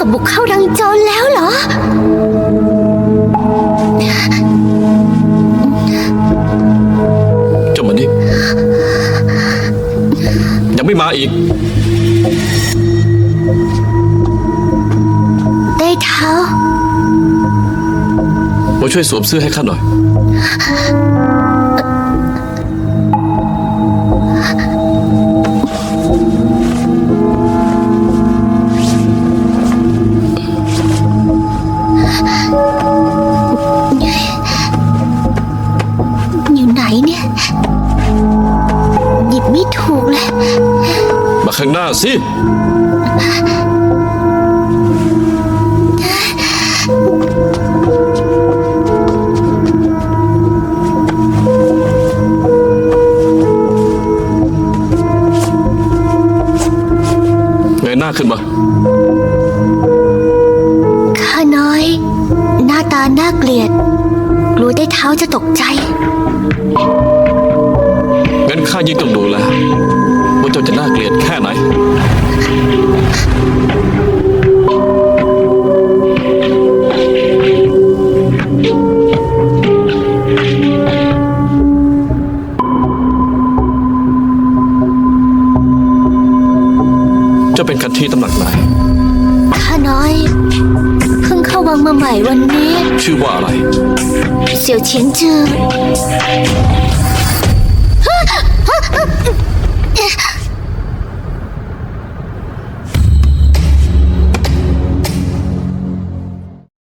กับบุกเข้ารังโจรแล้วเหรอ เจ้ามันนี่ยังไม่มาอีก ได้เท้า มาช่วยสวมเสื้อให้ข้าหน่อยอยู่ ข้างหน้าสิเงยหน้าขึ้นมา ข้าน้อย หน้าตาน่าเกลียด กลัวได้เท้าจะตกใจ งั้นข้ายิ่งต้องดูแล จ้าเป็นกันที่ตำหนักไหน ข้าน้อย เพิ่งเข้าวังมาใหม่วันนี้ ชื่อว่าอะไร เสี่ยวเฉียนจือ